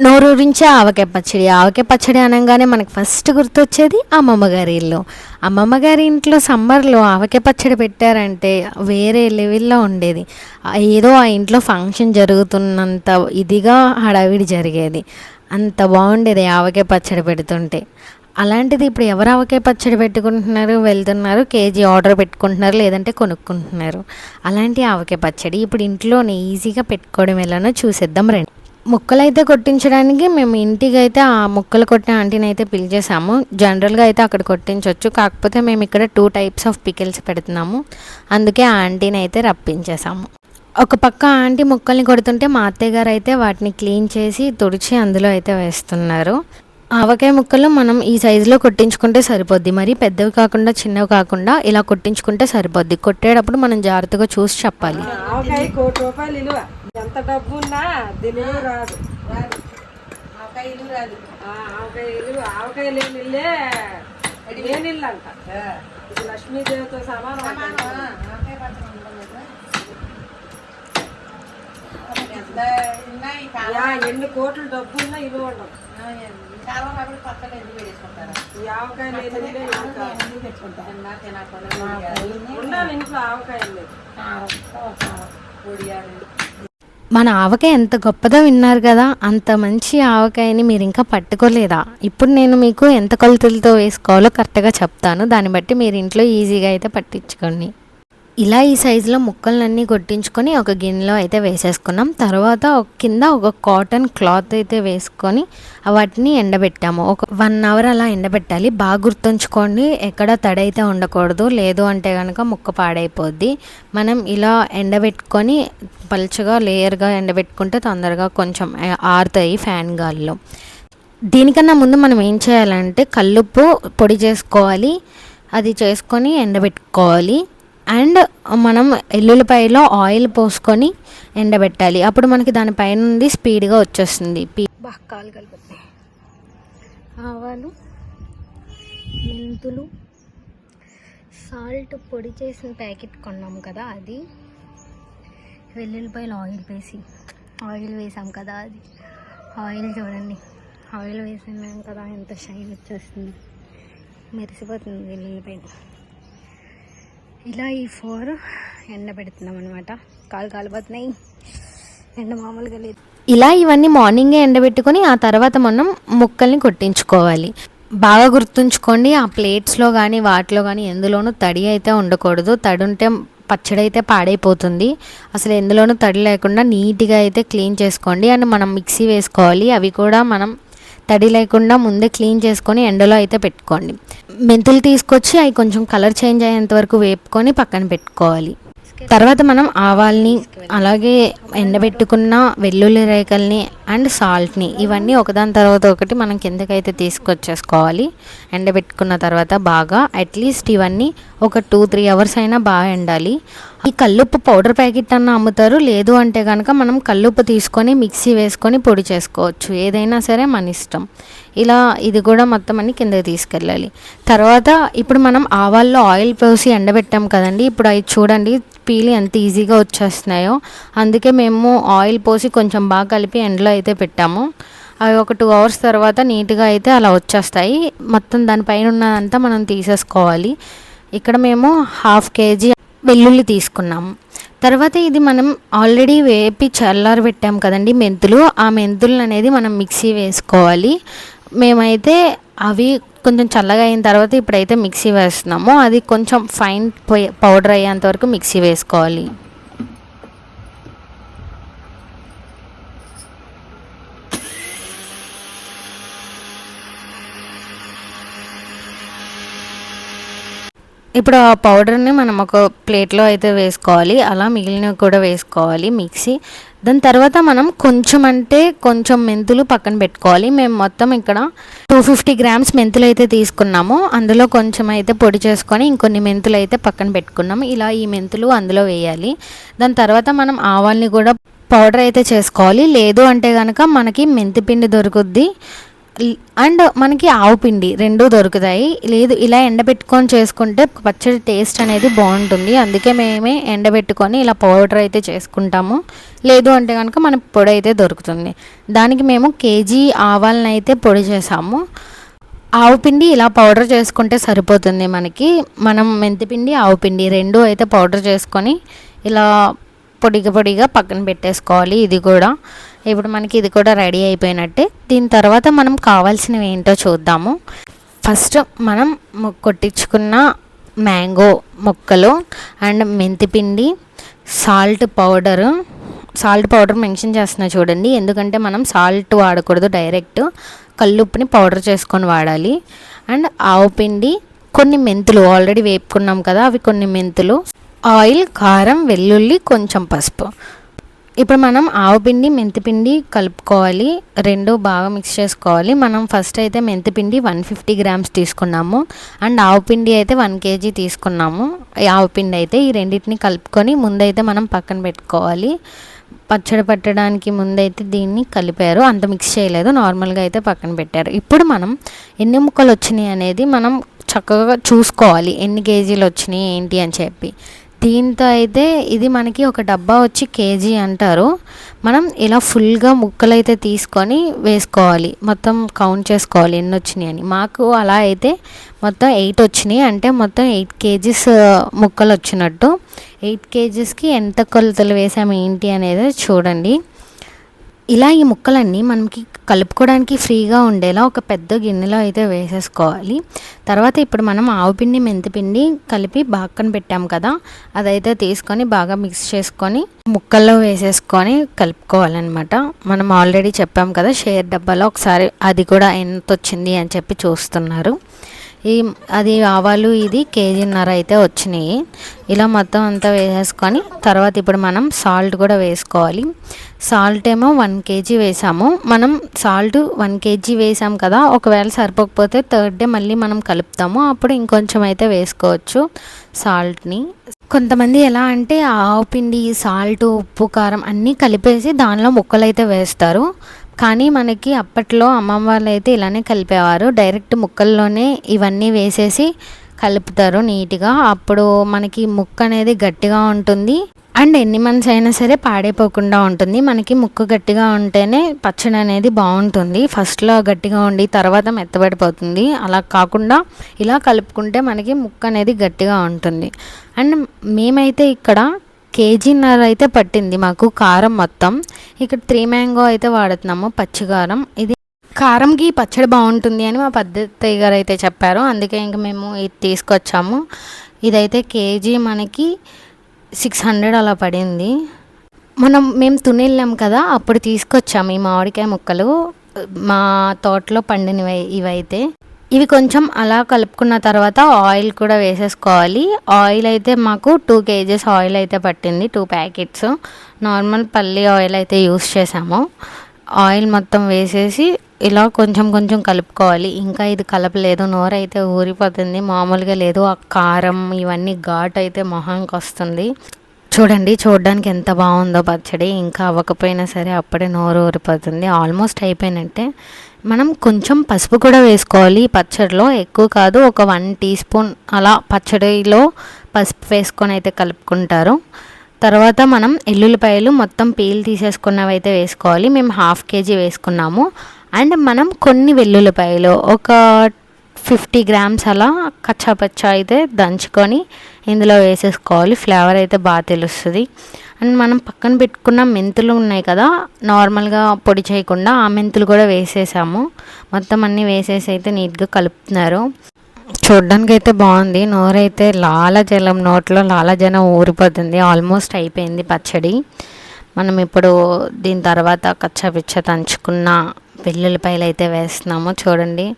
నోరూరించే ఆవకాయ పచ్చడి. ఆవకాయ పచ్చడి అనగానే మనకు ఫస్ట్ గుర్తొచ్చేది అమ్మమ్మ గారి ఇల్లు. అమ్మమ్మ గారి ఇంట్లో సమ్మర్లో ఆవకాయ పచ్చడి పెట్టారంటే వేరే లెవెల్లో ఉండేది. ఏదో ఆ ఇంట్లో ఫంక్షన్ జరుగుతున్నంత ఇదిగా హడావిడి జరిగేది. అంత బాగుండేది ఆవకాయ పచ్చడి పెడుతుంటే. అలాంటిది ఇప్పుడు ఎవరు ఆవకాయ పచ్చడి పెట్టుకుంటున్నారు? వెళ్తున్నారు కేజీ ఆర్డర్ పెట్టుకుంటున్నారు లేదంటే కొనుక్కుంటున్నారు. అలాంటి ఆవకాయ పచ్చడి ఇప్పుడు ఇంట్లోనే ఈజీగా పెట్టుకోవడం ఎలానో చూసేద్దాం రండి. ముక్కలు అయితే కొట్టించడానికి మేము ఇంటికి అయితే ఆ ముక్కలు కొట్టిన ఆంటీని అయితే పిలిచేసాము జనరల్గా అయితే అక్కడ కొట్టించవచ్చు కాకపోతే మేము ఇక్కడ టూ టైప్స్ ఆఫ్ పికిల్స్ పెడుతున్నాము. అందుకే ఆ ఆంటీని అయితే రప్పించేసాము ఒక పక్క ఆంటీ ముక్కల్ని కొడుతుంటే మా అత్తయ్య గారు అయితే వాటిని క్లీన్ చేసి తుడిచి అందులో అయితే వేస్తున్నారు. ఆవకాయ ముక్కలు మనం ఈ సైజులో కొట్టించుకుంటే సరిపోద్ది. మరి పెద్దవి కాకుండా చిన్నవి కాకుండా ఇలా కొట్టించుకుంటే సరిపోద్ది. కొట్టేటప్పుడు మనం జాగ్రత్తగా చూసి చెప్పాలి. ఆవకాయ కోటి రూపాయలు విలువ ఎంత డబ్బు ఉన్నా తెలివి రాదు. ఆవకాయ ఇల్లు రాదు. ఆవకాయ ఇల్లు ఆవకాయ లేని ఇల్లే లేని ఇల్లు అంట. ఇది లక్ష్మీదేవితో సమానం ఎన్ని కోట్ల డబ్బు ఉన్నా ఆవకాయ. ఉండాలి ఇంట్లో మన ఆవకాయ ఎంత గొప్పదో విన్నారు కదా అంత మంచి ఆవకాయని మీరు ఇంకా పట్టుకోలేదా? ఇప్పుడు నేను మీకు ఎంత కొలతలతో వేసుకోవాలో కరెక్ట్గా చెప్తాను. దాన్ని బట్టి మీరు ఇంట్లో ఈజీగా అయితే పట్టించుకోండి. ఇలా ఈ సైజులో ముక్కలన్నీ కొట్టించుకొని ఒక గిన్నెలో అయితే వేసేసుకున్నాం. తర్వాత ఒక కింద ఒక కాటన్ క్లాత్ అయితే వేసుకొని వాటిని ఎండబెట్టాము. ఒక వన్ అవర్ అలా ఎండబెట్టాలి. బాగా గుర్తుంచుకోండి ఎక్కడ తడైతే ఉండకూడదు లేదు అంటే కనుక ముక్క పాడైపోద్ది. మనం ఇలా ఎండబెట్టుకొని పలుచగా లేయర్గా ఎండబెట్టుకుంటే తొందరగా కొంచెం ఆరుతాయి ఫ్యాన్ గాలిలో. దీనికన్నా ముందు మనం ఏం చేయాలంటే కల్లుప్పు పొడి చేసుకోవాలి. అది చేసుకొని ఎండబెట్టుకోవాలి. అండ్ మనం ఎల్లుల్లిపాయలో ఆయిల్ పోసుకొని ఎండబెట్టాలి. అప్పుడు మనకి దానిపైన నుండి స్పీడ్గా వచ్చేస్తుంది. పీ- బాగా కాలు కలిపి ఆవాలు మెంతులు సాల్ట్ పొడి చేసిన ప్యాకెట్ కొన్నాం కదా అది. వెల్లుల్లిపాయలు ఆయిల్ వేసి ఆయిల్ వేసాం కదా అది. ఆయిల్ చూడండి. ఆయిల్ వేసినాం కదా ఎంత షైన్ వచ్చేస్తుంది. మెరిసిపోతుంది వెల్లుల్లిపాయలు. ఇలా ఈ ఫోర్ ఎండ పెడుతున్నాం అనమాట కాలు కాలిపోతున్నాయి. ఎండ మామూలుగా లేదు. ఇలా ఇవన్నీ మార్నింగే ఎండబెట్టుకొని ఆ తర్వాత మనం ముక్కల్ని కొట్టించుకోవాలి. బాగా గుర్తుంచుకోండి ఆ ప్లేట్స్లో కానీ వాటిలో కానీ ఎందులోనూ తడి అయితే ఉండకూడదు. తడి ఉంటే పచ్చడి అయితే పాడైపోతుంది. అసలు ఎందులోనూ తడి లేకుండా నీట్గా అయితే క్లీన్ చేసుకోండి. అండ్ మనం మిక్సీ వేసుకోవాలి. అవి కూడా మనం తడి లేకుండా ముందే క్లీన్ చేసుకొని ఎండలో అయితే పెట్టుకోండి. మెంతులు తీసుకొచ్చి అవి కొంచెం కలర్ చేంజ్ అయ్యేంత వరకు వేపుకొని పక్కన పెట్టుకోవాలి. తర్వాత మనం ఆవాల్ని అలాగే ఎండబెట్టుకున్న వెల్లుల్లి రేకల్ని అండ్ సాల్ట్ని ఇవన్నీ ఒకదాని తర్వాత ఒకటి మనం కిందకైతే తీసుకొచ్చేసుకోవాలి. ఎండబెట్టుకున్న తర్వాత బాగా అట్లీస్ట్ ఇవన్నీ ఒక టూ త్రీ అవర్స్ అయినా బాగా ఎండాలి. ఈ కల్లుప్పు పౌడర్ ప్యాకెట్ అన్న అమ్ముతారు. లేదు అంటే కనుక మనం కల్లుప్పు తీసుకొని మిక్సీ వేసుకొని పొడి చేసుకోవచ్చు. ఏదైనా సరే మన ఇష్టం. ఇలా ఇది కూడా మొత్తం అన్ని కిందకి తీసుకెళ్ళాలి. తర్వాత ఇప్పుడు మనం ఆవాల్లో ఆయిల్ పోసి ఎండబెట్టాం కదండి. ఇప్పుడు అవి చూడండి పీలి ఎంత ఈజీగా వచ్చేస్తున్నాయో. అందుకే మేము ఆయిల్ పోసి కొంచెం బాగా కలిపి ఎండలో అయితే పెట్టాము. అవి ఒక టూ అవర్స్ తర్వాత నీట్గా అయితే అలా వచ్చేస్తాయి. మొత్తం దానిపైన ఉన్నదంతా మనం తీసేసుకోవాలి. ఇక్కడ మేము హాఫ్ కేజీ వెల్లుల్లి తీసుకున్నాము తర్వాత ఇది మనం ఆల్రెడీ వేపి చల్లారి పెట్టాం కదండి మెంతులు. ఆ మెంతులు అనేది మనం మిక్సీ వేసుకోవాలి. మేమైతే అవి కొంచెం చల్లగా అయిన తర్వాత ఇప్పుడైతే మిక్సీ వేస్తున్నాము. అది కొంచెం ఫైన్ పౌడర్ అయ్యేంత వరకు మిక్సీ వేసుకోవాలి. ఇప్పుడు ఆ పౌడర్ని మనం ఒక ప్లేట్లో అయితే వేసుకోవాలి. అలా మిగిలినవి కూడా వేసుకోవాలి మిక్సీ. దాని తర్వాత మనం కొంచెం అంటే కొంచెం మెంతులు పక్కన పెట్టుకోవాలి. మేము మొత్తం ఇక్కడ టూ ఫిఫ్టీ గ్రామ్స్ మెంతులు అయితే తీసుకున్నాము. అందులో కొంచెం అయితే పొడి చేసుకొని ఇంకొన్ని మెంతులు అయితే పక్కన పెట్టుకున్నాము. ఇలా ఈ మెంతులు అందులో వేయాలి. దాని తర్వాత మనం ఆవాల్ని కూడా పౌడర్ అయితే చేసుకోవాలి. లేదు అంటే కనుక మనకి మెంతిపిండి దొరుకుద్ది. అండ్ మనకి ఆవు పిండి రెండూ దొరుకుతాయి. లేదు ఇలా ఎండబెట్టుకొని చేసుకుంటే పచ్చడి టేస్ట్ అనేది బాగుంటుంది. అందుకే మేమే ఎండబెట్టుకొని ఇలా పౌడర్ అయితే చేసుకుంటాము. లేదు అంటే కనుక మన పొడి అయితే దొరుకుతుంది. దానికి మేము కేజీ ఆవాలను అయితే పొడి చేసాము. ఆవు పిండి ఇలా పౌడర్ చేసుకుంటే సరిపోతుంది మనకి. మనం మెంతిపిండి ఆవు పిండి రెండు అయితే పౌడర్ చేసుకొని ఇలా పొడిగా పొడిగా పక్కన పెట్టేసుకోవాలి ఇది కూడా. ఇప్పుడు మనకి ఇది కూడా రెడీ అయిపోయినట్టే. దీని తర్వాత మనం కావాల్సినవి ఏంటో చూద్దాము. ఫస్ట్ మనం కొట్టించుకున్న మ్యాంగో ముక్కలు and మెంతిపిండి salt powder. Salt powder mention చేస్తున్నా చూడండి. ఎందుకంటే మనం సాల్ట్ వాడకూడదు డైరెక్ట్. కల్లుప్పుని పౌడర్ చేసుకొని వాడాలి. అండ్ ఆవు పిండి కొన్ని మెంతులు. ఆల్రెడీ వేపుకున్నాం కదా అవి కొన్ని మెంతులు. ఆయిల్ కారం వెల్లుల్లి కొంచెం పసుపు. ఇప్పుడు మనం ఆవు పిండి మెంతిపిండి కలుపుకోవాలి. రెండు బాగా మిక్స్ చేసుకోవాలి. మనం ఫస్ట్ అయితే మెంతిపిండి వన్ ఫిఫ్టీ గ్రామ్స్ తీసుకున్నాము. అండ్ ఆవు పిండి అయితే వన్ కేజీ తీసుకున్నాము. ఈ ఆవు పిండి అయితే ఈ రెండింటిని కలుపుకొని ముందైతే మనం పక్కన పెట్టుకోవాలి. పచ్చడి పట్టడానికి ముందైతే దీన్ని కలిపారు. అంత మిక్స్ చేయలేదు. నార్మల్గా అయితే పక్కన పెట్టారు. ఇప్పుడు మనం ఎన్ని ముక్కలు వచ్చినాయి అనేది మనం చక్కగా చూసుకోవాలి. ఎన్ని కేజీలు వచ్చినాయి ఏంటి అని చెప్పి. దీంతో అయితే ఇది మనకి ఒక డబ్బా వచ్చి కేజీ అంటారు. మనం ఇలా ఫుల్గా ముక్కలు అయితే తీసుకొని వేసుకోవాలి. మొత్తం కౌంట్ చేసుకోవాలి ఎన్ని వచ్చినాయి అని. మాకు అలా అయితే మొత్తం ఎయిట్ వచ్చినాయి. అంటే మొత్తం ఎయిట్ కేజీస్ ముక్కలు వచ్చినట్టు ఎయిట్ కేజీస్కి ఎంత కొలతలు వేసాము ఏంటి అనేది చూడండి. ఇలా ఈ ముక్కలన్నీ మనకి కలుపుకోవడానికి ఫ్రీగా ఉండేలా ఒక పెద్ద గిన్నెలో అయితే వేసేసుకోవాలి. తర్వాత ఇప్పుడు మనం ఆవు పిండి మెంతిపిండి కలిపి బాక్కన పెట్టాం కదా అదైతే తీసుకొని బాగా మిక్స్ చేసుకొని ముక్కల్లో వేసేసుకొని కలుపుకోవాలన్నమాట. మనం ఆల్రెడీ చెప్పాం కదా షేర్ డబ్బాలో ఒకసారి అది కూడా ఎంత వచ్చింది అని చెప్పి చూస్తున్నారు. ఈ అది ఆవాలు ఇది కేజీన్నర అయితే వచ్చినాయి. ఇలా మొత్తం అంతా వేసేసుకొని తర్వాత ఇప్పుడు మనం సాల్ట్ కూడా వేసుకోవాలి. సాల్ట్ ఏమో వన్ కేజీ వేసాము. మనం సాల్ట్ వన్ కేజీ వేసాం కదా ఒకవేళ సరిపోకపోతే థర్డ్ డే మళ్ళీ మనం కలుపుతాము. అప్పుడు ఇంకొంచెం అయితే వేసుకోవచ్చు సాల్ట్ని. కొంతమంది ఎలా అంటే ఆవు పిండి సాల్ట్ ఉప్పు కారం అన్నీ కలిపేసి దానిలో ముక్కలు అయితే వేస్తారు. కానీ మనకి అప్పట్లో అమ్మమ్మ వాళ్ళు అయితే ఇలానే కలిపేవారు. డైరెక్ట్ ముక్కల్లోనే ఇవన్నీ వేసేసి కలుపుతారు నీట్గా. అప్పుడు మనకి ముక్క అనేది గట్టిగా ఉంటుంది. అండ్ ఎన్ని మంత్స్ అయినా సరే పాడైపోకుండా ఉంటుంది. మనకి ముక్క గట్టిగా ఉంటేనే పచ్చడి అనేది బాగుంటుంది. ఫస్ట్లో గట్టిగా ఉండి తర్వాత మెత్తబడిపోతుంది. అలా కాకుండా ఇలా కలుపుకుంటే మనకి ముక్క అనేది గట్టిగా ఉంటుంది. అండ్ మేమైతే ఇక్కడ కేజీన్నర అయితే పట్టింది మాకు కారం మొత్తం. ఇక్కడ త్రీ మ్యాంగో అయితే వాడుతున్నాము పచ్చికారం ఇది కారంకి పచ్చడి బాగుంటుంది అని మా పద్ధతి గారు అయితే చెప్పారు. అందుకే ఇంక మేము ఇది తీసుకొచ్చాము. ఇదైతే కేజీ మనకి సిక్స్ హండ్రెడ్ అలా పడింది. మనం మేము తునెళ్ళాం కదా అప్పుడు తీసుకొచ్చాము ఈ మామిడికాయ ముక్కలు. మా తోటలో పండినవి ఇవైతే. ఇవి కొంచెం అలా కలుపుకున్న తర్వాత ఆయిల్ కూడా వేసేసుకోవాలి. ఆయిల్ అయితే మాకు టూ కేజెస్ ఆయిల్ అయితే పట్టింది టూ ప్యాకెట్స్. నార్మల్ పల్లి ఆయిల్ అయితే యూస్ చేసాము ఆయిల్ మొత్తం వేసేసి ఇలా కొంచెం కొంచెం కలుపుకోవాలి. ఇంకా ఇది కలపలేదు నోరు అయితే ఊరిపోతుంది. మామూలుగా లేదు ఆ కారం ఇవన్నీ ఘాట్ అయితే మొహానికి వస్తుంది. చూడండి చూడడానికి ఎంత బాగుందో పచ్చడి. ఇంకా అవ్వకపోయినా సరే అప్పుడే నోరు ఊరిపోతుంది. ఆల్మోస్ట్ అయిపోయినట్టే. మనం కొంచెం పసుపు కూడా వేసుకోవాలి. పచ్చడిలో ఎక్కువ కాదు ఒక వన్ టీ స్పూన్ అలా పచ్చడిలో పసుపు వేసుకొని అయితే కలుపుకుంటారు. తర్వాత మనం ఎల్లుల్లిపాయలు మొత్తం పీల్ తీసేసుకున్నవి అయితే వేసుకోవాలి. మేము హాఫ్ కేజీ వేసుకున్నాము. అండ్ మనం కొన్ని వెల్లుల్లిపాయలు ఒక ఫిఫ్టీ గ్రామ్స్ అలా కచ్చాపచ్చా అయితే దంచుకొని ఇందులో వేసేసుకోవాలి. ఫ్లేవర్ అయితే బాగా తెలుస్తుంది. అండ్ మనం పక్కన పెట్టుకున్న మెంతులు ఉన్నాయి కదా నార్మల్గా పొడి చేయకుండా ఆ మెంతులు కూడా వేసేసాము. మొత్తం అన్నీ వేసేసి అయితే నీట్గా కలుపుతున్నారు. చూడ్డానికి అయితే బాగుంది. నోరైతే లాలజలం నోట్లో లాలజలం ఊరిపోతుంది. ఆల్మోస్ట్ అయిపోయింది పచ్చడి. మనం ఇప్పుడు దీని తర్వాత కచ్చాపిచ్చ దంచుకున్న వెల్లుల్లిపాయలు అయితే వేస్తున్నాము. చూడండి.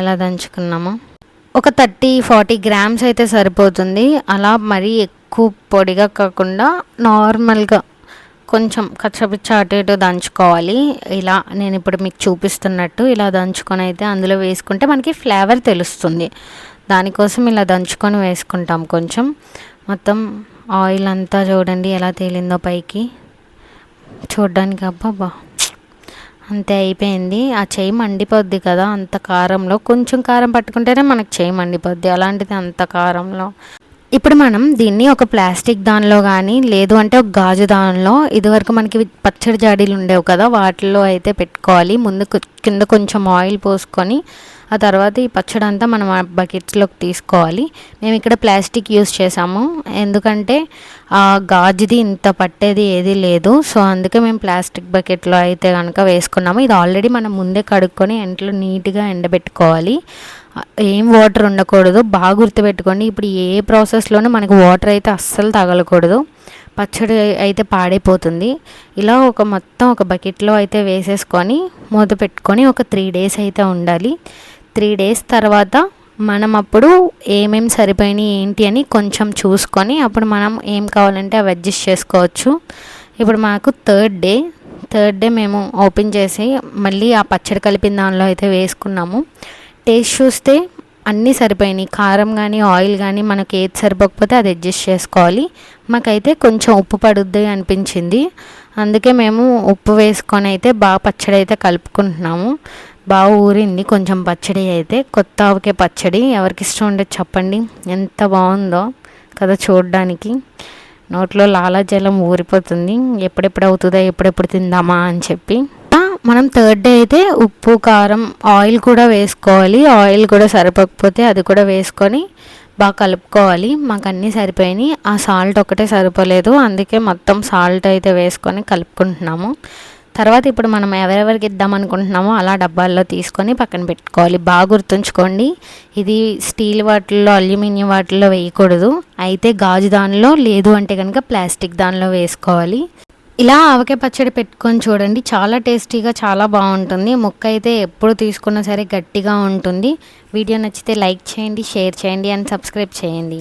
ఎలా దంచుకున్నామో. ఒక థర్టీ ఫార్టీ గ్రామ్స్ అయితే సరిపోతుంది. అలా మరీ ఎక్కువ పొడిగా కాకుండా నార్మల్గా కొంచెం కచ్చపిచ్చ అటు ఇటు దంచుకోవాలి. ఇలా నేను ఇప్పుడు మీకు చూపిస్తున్నట్టు ఇలా దంచుకొని అయితే అందులో వేసుకుంటే మనకి ఫ్లేవర్ తెలుస్తుంది. దానికోసం ఇలా దంచుకొని వేసుకుంటాం కొంచెం. మొత్తం ఆయిల్ అంతా చూడండి ఎలా తేలిందో పైకి. చూడటానికి అబ్బా బా అంతే అయిపోయింది. ఆ చేయి మండిపోద్ది కదా అంత కారంలో. కొంచెం కారం పట్టుకుంటేనే మనకు చేయి మండిపోద్ది. అలాంటిది అంత కారంలో. ఇప్పుడు మనం దీన్ని ఒక ప్లాస్టిక్ దానిలో కానీ లేదు అంటే ఒక గాజు దానిలో ఇదివరకు మనకి పచ్చడి జాడీలు ఉండేవి కదా వాటిల్లో అయితే పెట్టుకోవాలి. ముందు కింద కొంచెం ఆయిల్ పోసుకొని ఆ తర్వాత ఈ పచ్చడి అంతా మనం ఆ బకెట్స్లోకి తీసుకోవాలి. మేము ఇక్కడ ప్లాస్టిక్ యూస్ చేసాము ఎందుకంటే గాజుది ఇంత పట్టేది ఏది లేదు. సో అందుకే మేము ప్లాస్టిక్ బకెట్లో అయితే కనుక వేసుకున్నాము. ఇది ఆల్రెడీ మనం ముందే కడుక్కొని ఎంట్లో నీట్గా ఎండబెట్టుకోవాలి. ఏం వాటర్ ఉండకూడదు. బాగా గుర్తుపెట్టుకోండి ఇప్పుడు ఏ ప్రాసెస్లోనూ మనకు వాటర్ అయితే అస్సలు తగలకూడదు. పచ్చడి అయితే పాడైపోతుంది. ఇలా ఒక మొత్తం ఒక బకెట్లో అయితే వేసేసుకొని మూత పెట్టుకొని ఒక త్రీ డేస్ అయితే ఉండాలి. త్రీ డేస్ తర్వాత మనం అప్పుడు ఏమేమి సరిపోయినాయి ఏంటి అని కొంచెం చూసుకొని అప్పుడు మనం ఏం కావాలంటే అవి అడ్జస్ట్ చేసుకోవచ్చు. ఇప్పుడు మాకు థర్డ్ డే. థర్డ్ డే మేము ఓపెన్ చేసి మళ్ళీ ఆ పచ్చడి కలిపిన దానిలో అయితే వేసుకున్నాము. టేస్ట్ చూస్తే అన్నీ సరిపోయినాయి. కారం కానీ ఆయిల్ కానీ మనకి ఏది సరిపోకపోతే అది అడ్జస్ట్ చేసుకోవాలి. మాకైతే కొంచెం ఉప్పు పడుద్ది అనిపించింది. అందుకే మేము ఉప్పు వేసుకొని అయితే బాగా పచ్చడి అయితే కలుపుకుంటున్నాము. బాగా ఊరింది. కొంచెం పచ్చడి అయితే కొత్త ఆవకాయ పచ్చడి. ఎవరికి ఇష్టం ఉండదు చెప్పండి. ఎంత బాగుందో కదా చూడడానికి. నోట్లో లాలాజలం ఊరిపోతుంది. ఎప్పుడెప్పుడు అవుతుందా ఎప్పుడెప్పుడు తిందామా అని చెప్పి. మనం థర్డ్ డే అయితే ఉప్పు కారం ఆయిల్ కూడా వేసుకోవాలి. ఆయిల్ కూడా సరిపోకపోతే అది కూడా వేసుకొని బాగా కలుపుకోవాలి. మాకు అన్నీ సరిపోయినాయి. ఆ సాల్ట్ ఒకటే సరిపోలేదు. అందుకే మొత్తం సాల్ట్ అయితే వేసుకొని కలుపుకుంటున్నాము. తర్వాత ఇప్పుడు మనం ఎవరెవరికి ఇద్దాం అనుకుంటున్నామో అలా డబ్బాల్లో తీసుకొని పక్కన పెట్టుకోవాలి. బాగా గుర్తుంచుకోండి ఇది స్టీల్ వాటిల్లో అల్యూమినియం వాటిల్లో వేయకూడదు. అయితే గాజు దానిలో లేదు అంటే కనుక ప్లాస్టిక్ దానిలో వేసుకోవాలి. ఇలా ఆవకాయ పచ్చడి పెట్టుకొని చూడండి చాలా టేస్టీగా చాలా బాగుంటుంది. ముక్క అయితే ఎప్పుడు తీసుకున్నా సరే గట్టిగా ఉంటుంది. వీడియో నచ్చితే లైక్ చేయండి షేర్ చేయండి అండ్ సబ్స్క్రైబ్ చేయండి.